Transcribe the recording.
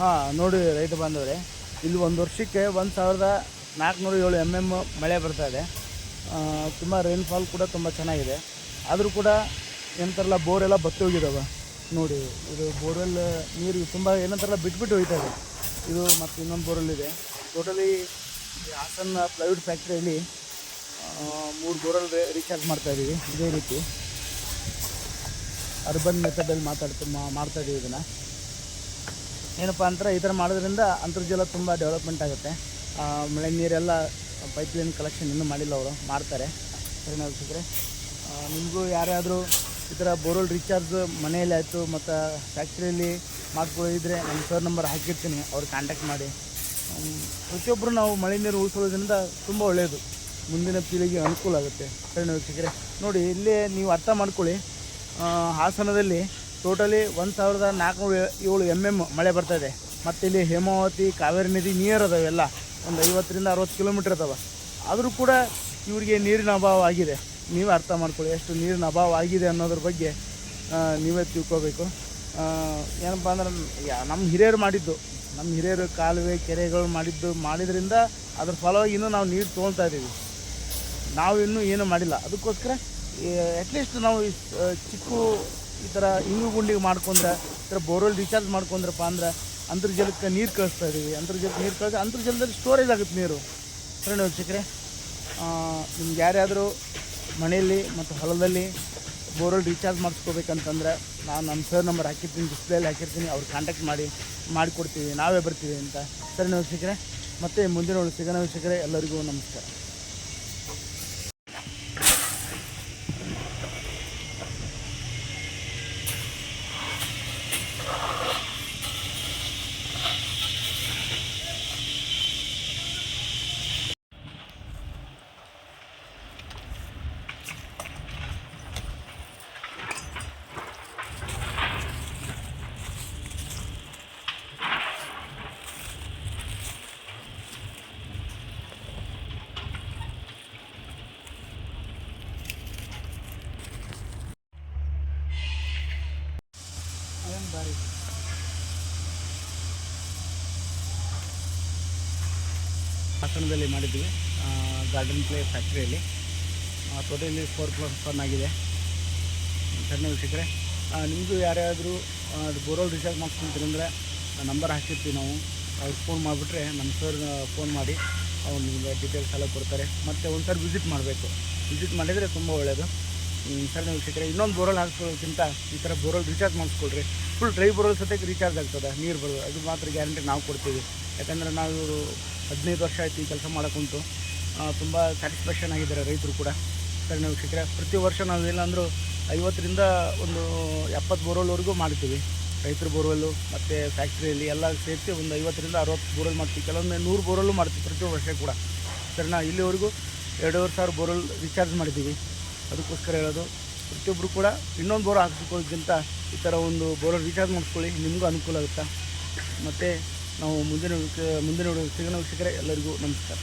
ಹಾಂ, ನೋಡಿ ರೈತ ಬಾಂಧವರೇ ಇಲ್ಲಿ ಒಂದು ವರ್ಷಕ್ಕೆ ಒಂದು ಸಾವಿರದ ನಾಲ್ಕುನೂರ ಏಳು ಎಂ ಎಂ ಮಳೆ ಬರ್ತಾ ಇದೆ. ತುಂಬ ರೈನ್ಫಾಲ್ ಕೂಡ ತುಂಬ ಚೆನ್ನಾಗಿದೆ. ಆದರೂ ಕೂಡ ಏನಂತಾರಲ್ಲ ಬೋರೆಲ್ಲ ಬತ್ತಿ ಹೋಗಿದ್ದಾವೆ ನೋಡಿ, ಇದು ಬೋರ್ವೆಲ್, ನೀರು ತುಂಬ ಏನಂತಾರಲ್ಲ, ಬಿಟ್ಬಿಟ್ಟು ಹೋಯ್ತಾ ಇದೆ. ಇದು ಮತ್ತು ಇನ್ನೊಂದು ಬೋರ್ವೆಲ್ ಇದೆ. ಟೋಟಲಿ ಹಾಸನ ಪ್ಲೈವುಡ್ ಫ್ಯಾಕ್ಟ್ರಿಯಲ್ಲಿ ಮೂರು ಬೋರ್ವೆಲ್ ರೀಚಾರ್ಜ್ ಮಾಡ್ತಾ ಇದ್ದೀವಿ ಇದೇ ರೀತಿ. ಅರ್ಬನ್ ಮೆಥಡಲ್ಲಿ ಮಾತಾಡ್ತಾ ಮಾಡ್ತಾ ಇದ್ದೀವಿ ಇದನ್ನು. ಏನಪ್ಪ ಅಂದ್ರೆ ಈ ಥರ ಮಾಡೋದ್ರಿಂದ ಅಂತರ್ಜಲ ತುಂಬ ಡೆವಲಪ್ಮೆಂಟ್ ಆಗುತ್ತೆ. ಮಳೆ ನೀರೆಲ್ಲ ಪೈಪ್ಲೈನ್ ಕಲೆಕ್ಷನ್ ಇನ್ನೂ ಮಾಡಿಲ್ಲ ಅವರು, ಮಾಡ್ತಾರೆ. ಸರಿನಾ ನಿಮಗೂ ಯಾರ್ಯಾದರೂ ಈ ಥರ ಬೋರ್ವೆಲ್ ರೀಚಾರ್ಜ್ ಮನೆಯಲ್ಲಿ ಆಯಿತು, ಮತ್ತು ಫ್ಯಾಕ್ಟ್ರಿಯಲ್ಲಿ ಮಾಡ್ಕೊಳ್ಳೋದಿದ್ರೆ ನಮ್ಮ ಸರ್ ನಂಬರ್ ಹಾಕಿರ್ತೀನಿ, ಅವ್ರು ಕಾಂಟ್ಯಾಕ್ಟ್ ಮಾಡಿ. ಪ್ರತಿಯೊಬ್ಬರು ನಾವು ಮಳೆ ನೀರು ಉಳಿಸೋದ್ರಿಂದ ತುಂಬ ಒಳ್ಳೆಯದು ಮುಂದಿನ ಪೀಳಿಗೆ ಅನುಕೂಲ ಆಗುತ್ತೆ. ಸರಿನಾ ನೋಡಿ ಇಲ್ಲೇ ನೀವು ಅರ್ಥ ಮಾಡ್ಕೊಳ್ಳಿ. ಹಾಸನದಲ್ಲಿ ಟೋಟಲಿ ಒಂದು ಸಾವಿರದ ನಾಲ್ಕುನೂರ ಏಳು ಎಂ ಎಂ ಮಳೆ ಬರ್ತಾ ಇದೆ ಮತ್ತು ಇಲ್ಲಿ ಹೇಮಾವತಿ, ಕಾವೇರಿ ನದಿ ನೀರು ಅದಾವೆ ಎಲ್ಲ. ಒಂದು ಐವತ್ತರಿಂದ ಅರವತ್ತು ಕಿಲೋಮೀಟ್ರ್ ಅದಾವೆ. ಆದರೂ ಕೂಡ ಇವರಿಗೆ ನೀರಿನ ಅಭಾವ ಆಗಿದೆ. ನೀವೇ ಅರ್ಥ ಮಾಡ್ಕೊಳ್ಳಿ, ಎಷ್ಟು ನೀರಿನ ಅಭಾವ ಆಗಿದೆ ಅನ್ನೋದ್ರ ಬಗ್ಗೆ ನೀವೇ ತಿಳ್ಕೋಬೇಕು. ಏನಪ್ಪ ಅಂದ್ರೆ ಯಾ- ನಮ್ಮ ಹಿರಿಯರು ಮಾಡಿದ್ದು. ನಮ್ಮ ಹಿರಿಯರು ಕಾಲುವೆ, ಕೆರೆಗಳು ಮಾಡಿದ್ದು, ಮಾಡಿದ್ರಿಂದ ಅದ್ರ ಫಲವಾಗಿ ಇನ್ನೂ ನಾವು ನೀರು ತೊಗೊಳ್ತಾ ಇದ್ದೀವಿ ನಾವು ಇನ್ನೂ ಏನೂ ಮಾಡಿಲ್ಲ. ಅದಕ್ಕೋಸ್ಕರ ಅಟ್ಲೀಸ್ಟ್ ನಾವು ಚಿಕ್ಕ ಈ ಥರ ಇಂಗು ಗುಂಡಿಗೆ ಮಾಡ್ಕೊಂಡ್ರೆ, ಈ ಥರ ಬೋರ್ವೆಲ್ ರೀಚಾರ್ಜ್ ಮಾಡ್ಕೊಂಡ್ರಪ್ಪ ಅಂದ್ರೆ ಅಂತರ್ಜಲಕ್ಕೆ ನೀರು ಕಳಿಸ್ತಾ ಇದ್ದೀವಿ ಅಂತರ್ಜಲಕ್ಕೆ ನೀರು ಕಳಿಸಿ ಅಂತರ್ಜಲದಲ್ಲಿ ಸ್ಟೋರೇಜ್ ಆಗುತ್ತೆ ನೀರು. ಸರಿ ವೀಕ್ಷಕರೇ ನಿಮ್ಗೆ ಯಾರ್ಯಾದರೂ ಮನೆಯಲ್ಲಿ ಮತ್ತು ಹೊಲದಲ್ಲಿ ಬೋರ್ವೆಲ್ ರೀಚಾರ್ಜ್ ಮಾಡಿಸ್ಕೋಬೇಕಂತಂದ್ರೆ ನಾನು ನಮ್ಮ ಸರ್ ನಂಬರ್ ಹಾಕಿರ್ತೀನಿ ಡಿಸ್ಪ್ಲೇಲಿ ಹಾಕಿರ್ತೀನಿ, ಅವ್ರು ಕಾಂಟ್ಯಾಕ್ಟ್ ಮಾಡಿ, ಮಾಡಿಕೊಡ್ತೀವಿ, ನಾವೇ ಬರ್ತೀವಿ ಅಂತ. ಸರಿ ವೀಕ್ಷಕರೇ, ಮತ್ತು ಮುಂದಿನ ಸಿಗೋಣ ವೀಕ್ಷಕರೇ, ಎಲ್ಲರಿಗೂ ನಮಸ್ಕಾರ. ಬಾರಿ. ಹಾಸನದಲ್ಲಿ ಮಾಡಿದ್ವಿ ಗಾರ್ಡನ್ ಪ್ಲೇ ಫ್ಯಾಕ್ಟ್ರಿಯಲ್ಲಿ ಟೋಟಲಿ ಫೋರ್ ಪ್ಲಸ್ ಫನ್ ಆಗಿದೆ. ಸಣ್ಣ ವೀಕ್ಷಕರೇ ನಿಮ್ಮದು ಯಾರ್ಯಾದರೂ ಬೋರ್ವೆಲ್ ರಿಚಾರ್ಜ್ ಮಾಡ್ಕೊಂತೀರಿ ಅಂದರೆ ನಂಬರ್ ಹಾಕಿರ್ತೀವಿ ನಾವು. ಅವ್ರಿಗೆ ಫೋನ್ ಮಾಡಿಬಿಟ್ರೆ ನಮ್ಮ ಸರ್ ಫೋನ್ ಮಾಡಿ ಅವ್ರು ನಿಮಗೆ ಡೀಟೇಲ್ಸ್ ಎಲ್ಲ ಕೊಡ್ತಾರೆ. ಮತ್ತು ಒಂದು ಸರ್ ವಿಸಿಟ್ ಮಾಡಬೇಕು. ವಿಸಿಟ್ ಮಾಡಿದರೆ ತುಂಬ ಒಳ್ಳೆಯದು ಸರ್ ವೀಕ್ಷಕರೇ, ಇನ್ನೊಂದು ಬೋರ್ವೆಲ್ ಹಾಕ್ಸ್ಕೊಳ್ಳೋಕ್ಕಿಂತ ಈ ಥರ ಬೋರ್ವೆಲ್ ರೀಚಾರ್ಜ್ ಮಾಡಿಸ್ಕೊಳ್ರಿ. ಫುಲ್ ಡ್ರೈ ಬೋರ್ವೆಲ್ ಸತೆಗೆ ರೀಚಾರ್ಜ್ ಆಗ್ತದೆ, ನೀರು ಬರೋದು. ಅದು ಮಾತ್ರ ಗ್ಯಾರಂಟಿ ನಾವು ಕೊಡ್ತೀವಿ. ಯಾಕಂದರೆ ನಾವು ಹದಿನೈದು ವರ್ಷ ಆಯ್ತು ಈ ಕೆಲಸ ಮಾಡೋಕ್ಕುಂಟು ತುಂಬ ಸ್ಯಾಟಿಸ್ಫ್ಯಾಕ್ಷನ್ ಆಗಿದ್ದಾರೆ ರೈತರು ಕೂಡ. ನಾವು ವೀಕ್ಷಕರೇ, ಪ್ರತಿ ವರ್ಷ ನಾವು ಏನಾದರೂ ಐವತ್ತರಿಂದ ಒಂದು ಎಪ್ಪತ್ತು ಬೋರ್ವೆಲ್ವರೆಗೂ ಮಾಡ್ತೀವಿ. ರೈತರ ಬೋರ್ವೆಲ್ಲು, ಮತ್ತು ಫ್ಯಾಕ್ಟ್ರಿಯಲ್ಲಿ ಎಲ್ಲ ಸೇರಿಸಿ ಒಂದು ಐವತ್ತರಿಂದ ಅರವತ್ತು ಬೋರ್ವೆಲ್ ಮಾಡ್ತೀವಿ. ಕೆಲವೊಮ್ಮೆ ನೂರು ಬೋರ್ವೆಲ್ಲು ಮಾಡ್ತೀವಿ ಪ್ರತಿ ವರ್ಷ ಕೂಡ. ಸರಿನಾ ಇಲ್ಲಿವರೆಗೂ ಎರಡೂವರೆ ಸಾವಿರ ಬೋರ್ವೆಲ್ ರೀಚಾರ್ಜ್ ಮಾಡಿದ್ದೀವಿ. ಅದಕ್ಕೋಸ್ಕರ ಹೇಳೋದು ಪ್ರತಿಯೊಬ್ಬರು ಕೂಡ ಇನ್ನೊಂದು ಬೋರ್ ಹಾಕಿಸ್ಕೊಳ್ಳೋದ್ಕಿಂತ ಈ ಥರ ಒಂದು ಬೋರ್ ರೀಚಾರ್ಜ್ ಮಾಡಿಸ್ಕೊಳ್ಳಿ, ನಿಮಗೂ ಅನುಕೂಲ ಆಗುತ್ತೆ? ಮತ್ತು ನಾವು ಮುಂದಿನ ಮುಂದಿನ ಸಿಗೋಣ ವೀಕ್ಷಕರೇ, ಎಲ್ಲರಿಗೂ ನಮಸ್ಕಾರ.